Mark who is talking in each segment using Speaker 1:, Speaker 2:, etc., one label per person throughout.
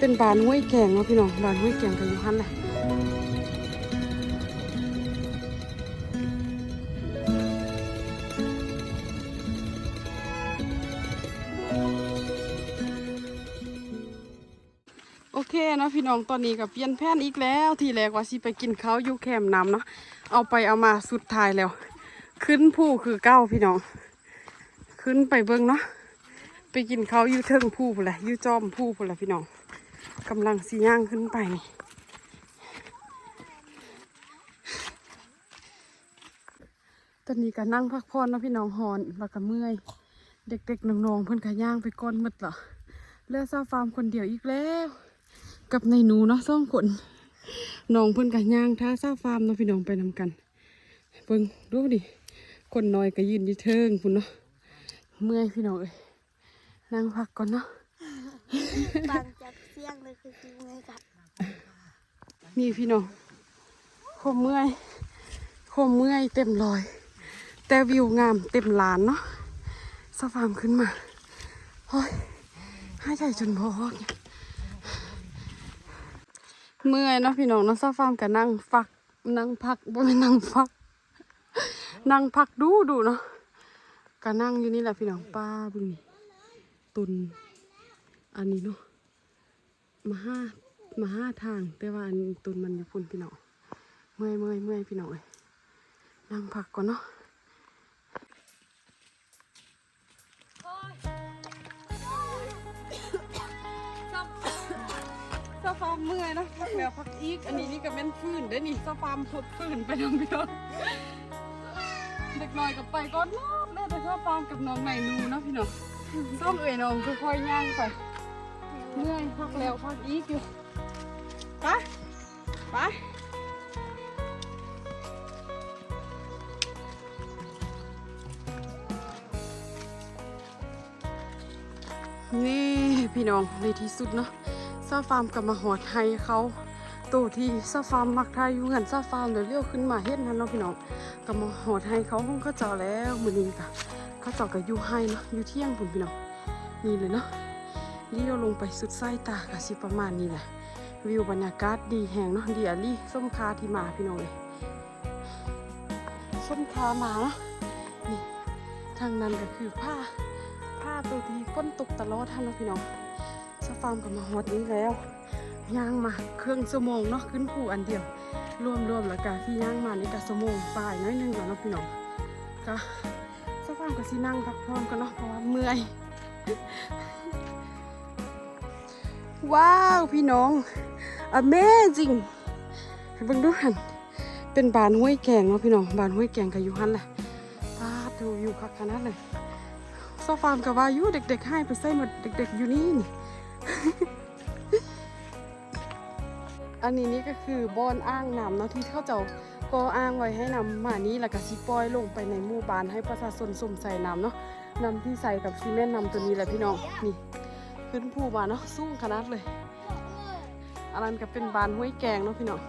Speaker 1: เป็นบานห้วยแกงเนาะพี่น้องบานห้วยแกงกับยูฮันแหละโอเคเนาะพี่น้องตอนนี้กับเปลี่ยนแผนอีกแล้ว ทีแรกว่าสิไปกินข้าวยูแคมน้ำเนาะเอาไปเอามาสุดท้ายแล้ว ขึ้นผู้คือเก้าพี่น้อง ขึ้นไปเบิ้งเนาะไปกินข้าวยูเทิงผู้พุ่นละยูจอมผู้พุ่นละพี่น้อง กำลังสีย่างขึ้นไปนี่ตอนนี้ก็นั่งพักผ่อนนะพี่น้องหอนแล้วก็เมื่อย เด็กๆน้องๆเพิ่อนก็ย่างไปก้อนหมดเหรอเลือซาฟาร์มคนเดียวอีกแล้ว กับในหนูเนาะสองคนน้องเพิ่อนก็ย่างท่าซาฟาร์มเนาะพี่น้องไปนำกันเบิ่งดูดิคนน้อยก็ยืนยู่เทิงพุ่นเนาะเมื่อยพี่น้องเอ้ยนั่งพักก่อนเนาะ
Speaker 2: บางจากเสียงเลยคือจริงเลยครับ
Speaker 1: มีพี่น้องโคมเมื่อยโคมเมื่อยเต็มรอย แต่วิวงามเต็มลานเนาะสฟาร์มขึ้นมาโอ้ยห้ายใจจนพอกเมื่อยเนาะพี่น้องเนาะสฟาร์มก็นั่งฟักนั่งพักบ่แม่นนั่งฟัก นั่งพักดูดูเนาะก็นั่งอยู่นี่แหละพี่น้องป้าบึงนี่ตุนอันนี้เนาะ มาห้ามาห้าทาง แต่ว่าอันตุนมันอยู่พุ่นพี่น้องเมื่อยเมื่อยเมื่อยพี่น้องเอ้ยนั่งพักก่อนเนาะซาฟาร์มเมื่อยนะพักแล้วพักอีก อันนี้นี่ก็เป็นฟืนเด้นี่ซาฟาร์มพดฟืนไปน้องพี่น้องเด็กน้อยกับไปก่อนเนาะเล่แต่ซาฟาร์มกับน้องใหม่นูเนาะพี่น้องต้องเอ่ยน้องค่อยๆย่างไป เมื่อยพักแล้วพักอีกอยู่ไปไปนี่พี่น้องในที่สุดเนาะซาฟาร์มกับมาหอดไฮเขาตัวที่ซาฟาร์มมักทายอยู่เงินซาฟาร์มเดี๋ยวเลี้ยวขึ้นมาเฮ็ดนั่นเนาะพี่น้องกับมาหอดไฮเขาห้องเขาเจ้าแล้วมือนี้กะเขาเจ้ากับยูไฮเนาะยูเที่ยงพุ่นพี่น้องนี่เลยเนาะ เลี้ยวลงไปสุดสายตากะสิประมาณนี้แหละวิวบรรยากาศดีแหงเนาะดีอะลี่ส้มคาที่มาพี่น้องเลยส้มคามาเนาะนี่ทางนั้นก็คือผ้าผ้าตัวที่ฝนตกตลอดท่านเนาะพี่น้องสฟาร์มกับมาฮอดนี้แล้วย่างมาเครื่องสมองเนาะขึ้นผูอันเดียว รวมรวมแล้วก็ที่ย่างมานี่ก็สมองปลายน้อยนึงแล้วเนาะพี่น้องก็สฟาร์มก็สินั่งพักผ่อนกันเนาะเพราะว่าเมื่อย ว้าวพี่น้อง amazing เบิ่งดูหันเป็นบานห้วยแกงเนาะพี่น้องบานห้วยแกงกับยูฮันแหละป้าดูอยู่คักขนาดเลยโซฟาร์มกับว่าอยู่เด็กๆให้ไปใส่หมดเด็ก ๆ อยู่นี่นี่อันนี้นี่ก็คือบอนอ้างน้ำเนาะที่เขาเจ้าก็อ้างไว้ให้นำมานี้แล้วก็สิปล่อยลงไปในหมู่บ้านให้ประชาชนสมใส่น้ำเนาะน้ำที่ใส่กับซีเมนต์น้ำตัวนี้แหละพี่น้องนี่ ขึ้นภูมาเนาะสูงขนาดเลยอันนั้นก็เป็นบานห้วยแกงเนาะพี่น้อง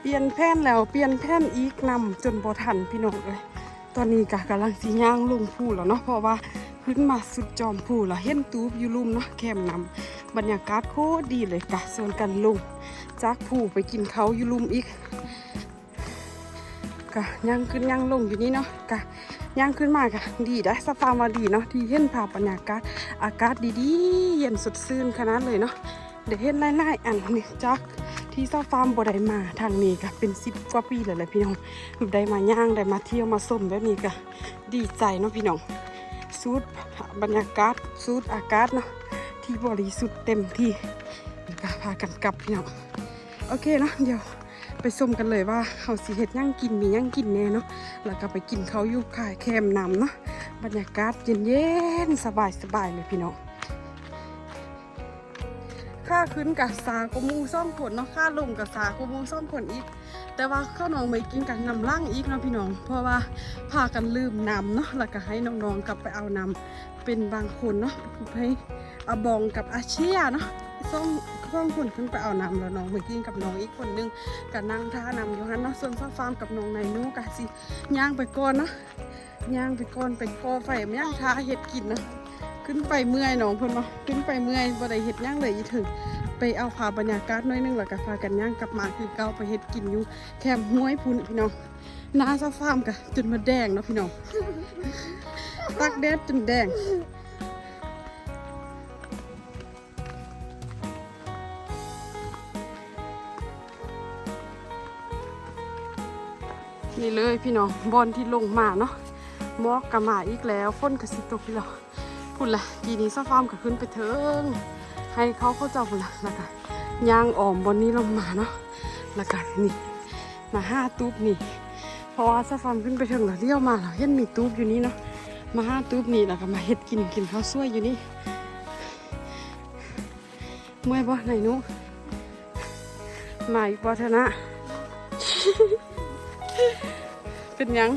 Speaker 1: เปลี่ยนแผ่นแล้วเปลี่ยนแผ่นอีกนำจนบ่ทันพี่น้องเลยตอนนี้กะกำลังสีย่างลงภูแล้วเนาะเพราะว่า ขึ้นมาสุดจอมภูแล้วเห็นตูบอยู่ลุ่มเนาะแคมนำบรรยากาศโคตรดีเลยกะส่วนกันลุงจากภูไปกินเขาอยู่ลุ่มอีกกะย่างขึ้นย่างลงอยู่นี่เนาะกะย่างขึ้นมากะดีได้สฟาร์มว่าดีเนาะที่เห็นภาพบรรยากาศอากาศดีๆ เย็นสดชื่นขนาดเลยเนาะเดี๋ยวเห็นไล่ๆอันนี้จากที่ซาฟาร์มบ่ได้มาทางนี้ก็เป็นสิบกว่าปีแล้วแหละพี่น้องได้มาย่างได้มาเที่ยวมาส้มแบบนี้ก็ดีใจเนาะพี่น้อง สูดบรรยากาศสูดอากาศเนาะที่บริสุทธิ์เต็มที่แล้วก็พากันกลับเนาะโอเคเนาะเดี๋ยวไปชมกันเลยว่าเขาสีเห็ดย่างกินมีย่างกินแน่เนาะแล้วก็ไปกินเขาวอยู่ขายแคมน้ำเนาะบรรยากาศเย็นๆสบายๆเลยพี่น้อง ค่าขึ้นกับสากุมูซ่อมผลเนาะค่าลงกับสากุมูซ่อมผลอีก แต่ว่าข้าวน้องไม่กินกันนำล่างอีกเนาะพี่น้อง เพราะว่าพากันลืมนำเนาะแล้วก็ให้น้องๆกลับไปเอานำเป็นบางคนเนาะให้อาบองกับอาเชียเนาะส่องส่องคนขึ้นไปเอาน้ำแล้วน้องเมื่อกี้กับน้องอีกคนนึงกับนั่งท่านำอยู่ฮันเนาะส่วนฟ้าฟาร์มกับน้องนายนู้กะสิย่างไปก่อนเนาะย่างไปก่อนไปก่อไฟย่างท่าเห็ดกินเนาะ ขึ้นไปเมื่อยน้องเพิ่นเนาขึ้นไปเมื่อยบ่ได้เห็ดย่างเลยอีถึงไปเอาพาบรรยากาศน้อยนึงแล้วก็พากันย่างกลับมาคือเก่าไปเฮ็ดกินอยู่แคมห้วยพุ่นพี่น้องหน้าซาฟาร์มกะจนมาแดงเนาะพี่น้องตักแดดจนแดงนี่เลยพี่น้องบอลที่ลงมาเนาะมอกกะมาอีกแล้วฝนกระสิตกพี่น้อง พุ่นละทีนี้ซาฟาร์มก็ขึ้นไปเถิงให้เขาเขาเจ้าพุ่นละแล้วก็ย่างอ่อมบอลนี้ลงมาเนาะแล้วก็นี่มาห้าตูบนี่เพราะว่าซาฟาร์มขึ้นไปเถิงแล้วเลี้ยวมาแล้วเห็นมีตูบอยู่นี่เนาะมาห้าตูบนี่แล้วก็มาเฮ็ดกินกินข้าวสวยอยู่นี่เมื่อยบ่ไหนหนุมาอีกบ่เถอะนะ เป็นยัง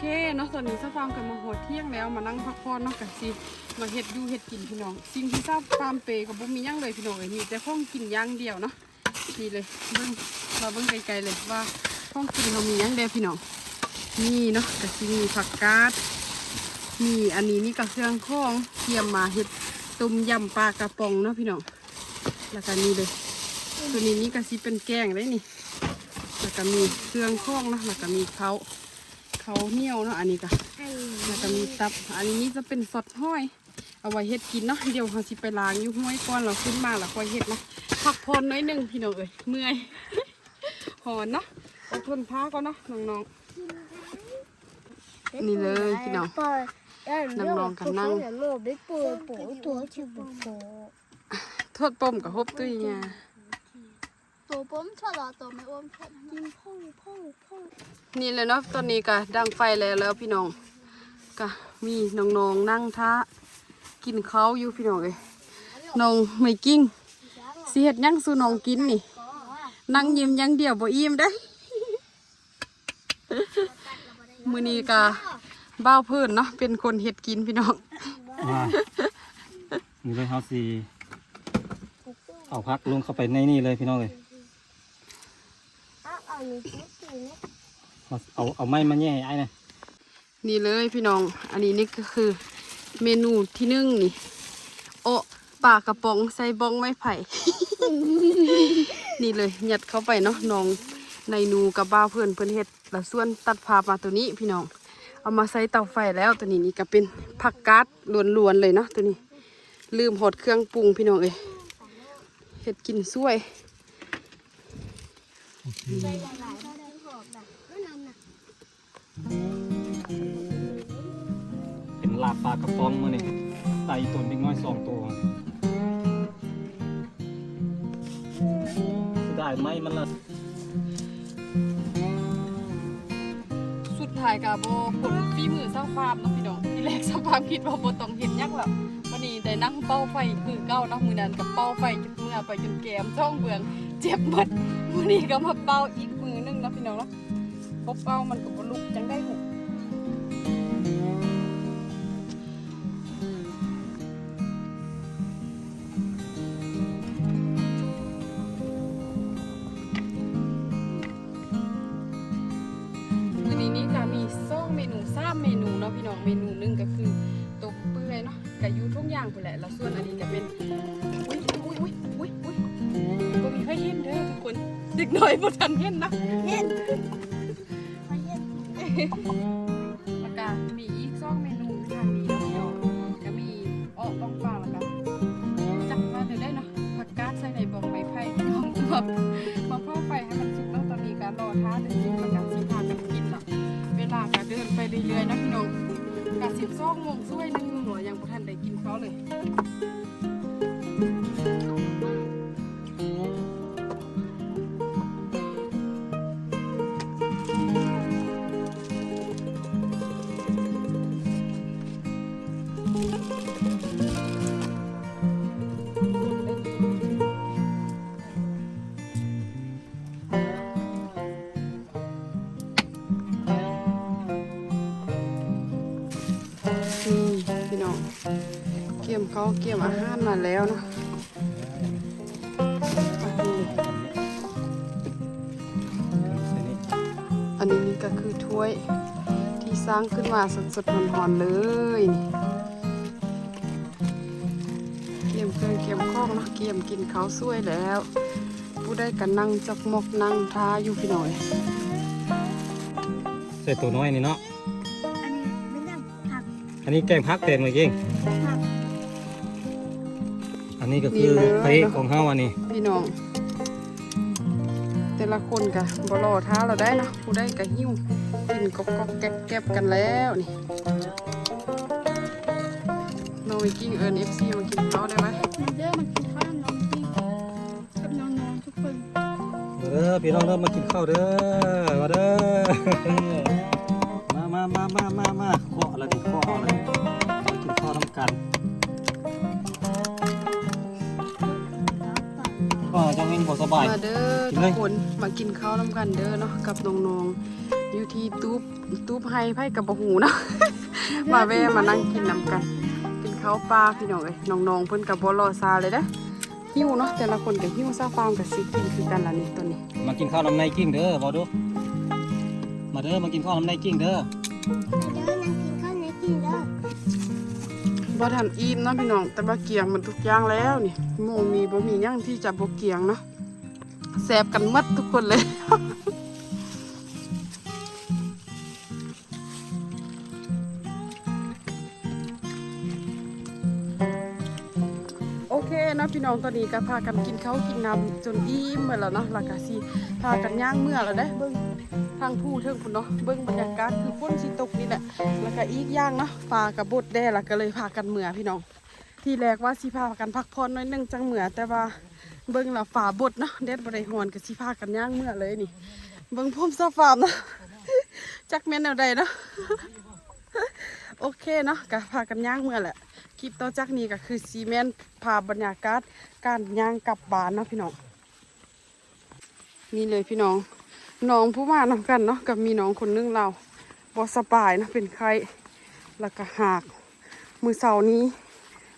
Speaker 1: เคเนาะตอนนี้ซาฟาร์มกันมาหัวเที่ยงแล้วมานั่งพักผ่อนเนาะกันสิมาเฮ็ดอยู่เฮ็ดกินพี่น้อง สิ่งที่ซาฟาร์มเปกับบุมีหยังเลยพี่น้องเอ้ยมีแต่ข้องกินย่างเดียวเนาะนี่เลยเบิ่งมาเบิ่งไกลๆเลยว่าข้องกินเรามีหยังเดียวพี่น้องนี่เนาะแต่สิมีผักกาดมีอันนี้นี่ก็เครื่องข้องเทียมมาเห็ดต้มยำปลากระป๋องเนาะพี่น้องแล้วก็นี่เลยตัวนี้นี่ก็สิเป็นแกงได้นี่แล้วก็มีเครื่องข้องเนาะแล้วก็มีเขา เขาเหนียวเนาะอันนี้ก็แล้วก็มีตับ อันนี้จะเป็นสดห้อย เอาไว้เฮ็ดกินเนาะเดี๋ยวเราสิไปล้างอยู่ห้วยก่อนเราขึ้นมาแล้วค่อยเฮ็ดนาะพักผ่อนน้อยหนึ่งพี่น้องเอ้ยเมื่อยหอนเนาะอดทนพักก่อนเนาะน้องๆนี่เลยพี่น้องนั่งลองกันนั่ง
Speaker 2: โลบได้ปูปูตัวชิบโป
Speaker 1: โทษปมกับฮบตุ้ยเนี่ย
Speaker 2: ตัวป้อมชะลอตัวไม่อ้วมชะยิงพ่อพ่อพ่อ
Speaker 1: นี่เลยเนาะตอนนี้ก็ดังไฟแล้วแล้วพี่น้องก็มีน้องๆนั่งท่ากินข้าวอยู่พี่น้องเอ้ยน้องไม่กิ้งสิเฮ็ดยังสู่น้องกินนี่นั่งยิ้มยังเดียวบ่อิ่มได้มือนี้ก็บ้าเพิ่อนเนาะเป็นคนเฮ็ดกินพี่น้อง
Speaker 3: ว่านี่เลยเขาสีเอาพักลงเข้าไปในนี่เลยพี่น้องเลย
Speaker 2: เอา
Speaker 3: เอาไม้มาแย่ให้ไอ้นะ
Speaker 1: นี่เลยพี่น้อง อันนี้นี่ก็คือ เมนูที่นึ่งนี่โอปลากระป๋องใส่บ้องไม้ไผ่ นี่เลยหยัดเข้าไปเนาะน้องในนูกับบ้าเพื่อนเพื่อนเฮ็ดแล้วส่วนตัดภาพมาตัวนี้พี่น้อง เอามาใส่เตาไฟแล้วตัวนี้นี่ก็เป็นผักกาดล้วนๆเลยเนาะตัวนี้ ลืมหดเครื่องปรุงพี่น้องเอ้ยเฮ็ดกินสวย
Speaker 2: ใจละลายก็ได้หอบแบบไม่นำนะ
Speaker 3: เป็นลาบปลากระป๋องมาเนี่ยไต่ต้นเล็กน้อยสองตัวได้ไหมมันละ
Speaker 1: สุดท้ายกับโบผลฝีมือสร้างฟามเนาะพี่น้องที่แรกสร้างฟามคิดว่าโบต้องเห็นยังหรอกวันนี้ได้นั่งเป้าไฟคือเก้าเนาะมือนั้นกับเป้าไฟจนเมื่อไปจนแก้มช่องเบือง เจ็บหมดวันนี้ก็มาเป้าอีกมือหนึงนะพี่น้องเนาะพบเป้ามันก็บน หน่อยบ่ทันเห็นนะ
Speaker 2: เกี่
Speaker 1: ยมเขาเกี่ยมอาหารมาแล้วเนาะอันนี้นี่ก็คือถ้วยที่สร้างขึ้นมาสดๆร้อนๆเลยนี่เกี่ยมเครื่องเกี่ยมข้องเนาะเกี่ยมกินเขาวสวยแล้ว ผู้ได้กันนั่งจักมกนั่งท้าอยู่พี่หน่อย
Speaker 3: ใส่ตัวน้อยนี่เนาะ
Speaker 2: อันนี้ไม่ได้ผัก
Speaker 3: อันนี้แกงพักเต็มเลยเก่ง
Speaker 2: ผัก
Speaker 3: อั นนี้ก็คือพระเอกของเฮาอันนี้
Speaker 1: พี่น้อง แต่ละคนกะบรอท้าเราได้เนาะผู้ได้กะหิ้วกินกอกกอกแก็บแก็บกันแล้วนี่น้องวิกกิ้งเอิญเอฟซีมากินข้าวได้ไหม
Speaker 2: มันเด้อมันกินข้าวน้องจริงกับน้องๆทุกคน
Speaker 3: เด้อพี่น้องเด้อมากินข้าวเด้อมาเด้อมามามามามามาเคาะแล้วดิเคาะเลยมากินข้าวน้ำกัน ก็จังเองบ่สบาย
Speaker 1: มาเด้อ
Speaker 3: กิน
Speaker 1: ทุ
Speaker 3: เล
Speaker 1: ก
Speaker 3: ย
Speaker 1: คนมากินข้าวน้ำกันเด้อเนาะกับน้องๆอยู่ที่ตูบตูบไฮไพ่กับบะหูเนาะมาแวะมานั่งกินน้ำกัน กินข้าวปลาพี่น้องเอ้ยน้องๆเพิ่นกับบรอซาเลยเด้อหิ้วเนาะแต่ละคนกับหิ้วซาฟามกับสิกินคือกันละนี่ตัวนี้
Speaker 3: มากินข้าวน้ำในกิ้งเด้อบ่ดูมาเด้อมากินข้าวน้ำในกิ้งเด้อ
Speaker 1: บ่ทันอิ่มนะพี่น้อง แต่ว่าเกียงมันทุกอย่างแล้วนี่หมูมีบ่มีหยังที่จะบ่เกียงนะแซ่บกันหมดทุกคนเลย โอเคนะพี่น้องตอนนี้ก็พากันกินข้าวกินน้ำจนอิ่มหมดแล้วเนาะแล้วก็สิพากันย่างเมื่อแล้วเด้เบิ่ง ทางผู้เทิงพุ่นเนาะเบิ่งบรรยากาศคือฝนสิตกนี่แหละแล้วก็อีกอย่างเนาะฟ้าก็บดแด้แล้วก็เลยพากันเมื่อพี่น้อง ที่แรกว่าสิพากันพักผ่อนน้อยนึงจังเมื่อแต่ว่าเบิ่งล้วฟ้าบดเนาะแดดบ่ได้ฮ้อนก็สิพากันย่างเมื่อเลยนี่เบิ่งผมซาฟาร์มเนาะจักแม่นแนวใดเนาะโอเคเนาะก็พากันย่างเมื่อแหละคลิปต่อจากนี้ก็คือซีเมนต์พาบรรยากาศการย่างกลับบ้านเนาะพี่น้องนี่เลยพี่น้อง น้องผู้มานำกันเนาะกับมีน้องคนนึงเราบอสบายนะเป็นไข้แล้วก็หากมือเสาร์นี้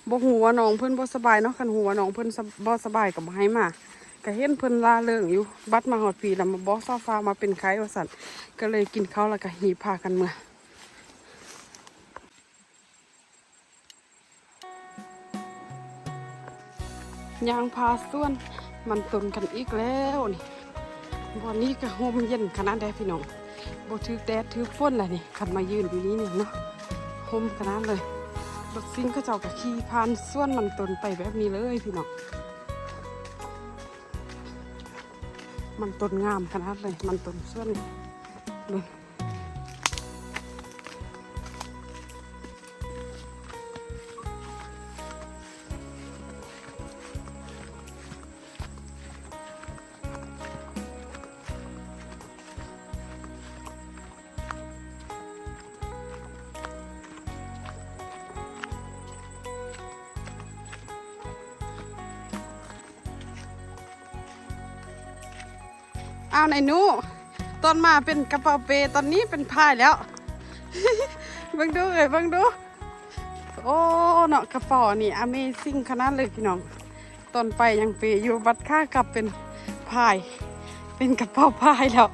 Speaker 1: บ่หัวน้องเพิ่อนบ่สบายเนาะคันหัวน้องเพิ่อนบบ่สบายก็บ่ให้มาก็เห็นเพิ่นลาเริงอยู่บัดมาหอดปีแล้วมาบอกซาฟ้ามาเป็นไข้ว่าซั่นก็เลยกินข้าวแล้วก็หีพากันเมื่อยางพาส่วนมันตุนกันอีกแล้วนี่ วันนี้ก็โฮมเย็นขนาดใดพี่น้องบ่ถือแดดถือฝนแหละนี่ขันมายืนอยู่นี้นี่เนาะโฮมขนาดเลยรถซิ่งก็เจ้ากับขี่พานส่วนมันตนไปแบบนี้เลยพี่น้องมันตนงามขนาดเลย มันตนส่วนเลย เอาไหนนู้ตอนมาเป็นกระเป๋าเปตอนนี้เป็นพายแล้วเบิ่งดูเอ้ยเบิ่งดู โอ้เนาะกระเป๋านี่ Amazing ขนาดเลยพี่น้องตอนไปยังเปอยู่บัดค่ากลับเป็นพาย เป็นกระเป๋าพายแล้ว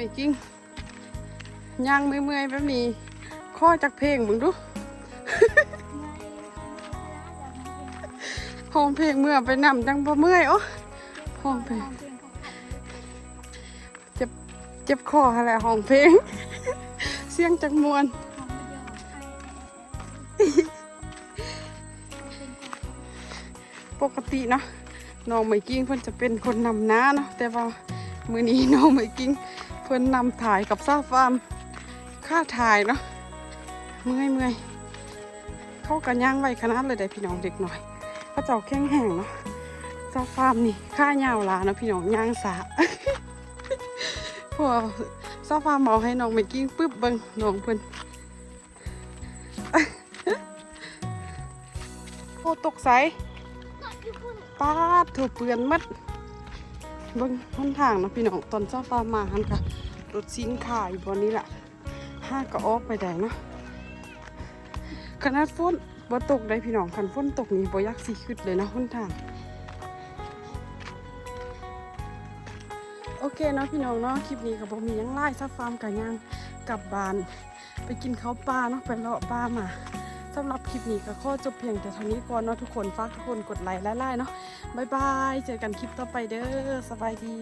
Speaker 1: ไม่กิ้งย่างเมื่อยๆแบบนี้ข้อจากเพลงมึงดูห้องเพลงเมื่อไปนำจังบ่เมื่อยโอ้ห้องเพลงเจ็บเจ็บคออะไรห้องเพลง เสียงจักมวนปกติเนาะน้องไม่กิ้งเพิ่นจะเป็นคนนำหน้าเนาะแต่ว่ามื้อนี้น้องไม่กิ้ง เพิ่นนำถ่ายกับซาฟาร์มค่าถ่ายเนาะเมื่อยเมื่อยเข้ากันย่างไว้ขนาดเลยได้พี่น้องเด็กหน่อยเขาเจ้าแข็งแห้งเนาะซาฟาร์มนี่ค่ายาวหลาเนาะพี่น้องย่างสาพอซาฟาร์มเอาให้น้องไม่กิ้งปึ๊บเบิ่งน้องเพิ่นโอ้ตกใสป้าดถูกเปือนหมัด เบิ่งหนทางนะพี่น้องตอนเจ้าฟ้ามาหันค่ะรถสินค้าอยู่บนนี้แหละห้าก็ออกไปได้เนาะขนาดฝนบ่ตกได้พี่น้องคันฝนตกนี่บ่ยากสิขึ้นเลยนะหนทางโอเคเนาะพี่น้องเนาะคลิปนี้ก็บ่มียังไล่ซับฟาร์มกันยังกลับบ้าน ไปกินข้าวปลาเนาะไปเลาะปลามา สำหรับคลิปนี้ก็ข้อจบเพียงแต่เท่านี้ก่อนเนาะทุกคนฝากทุกคนกดไลค์และไลค์เนาะบายบาย เจอกันคลิปต่อไปเด้อสบายดี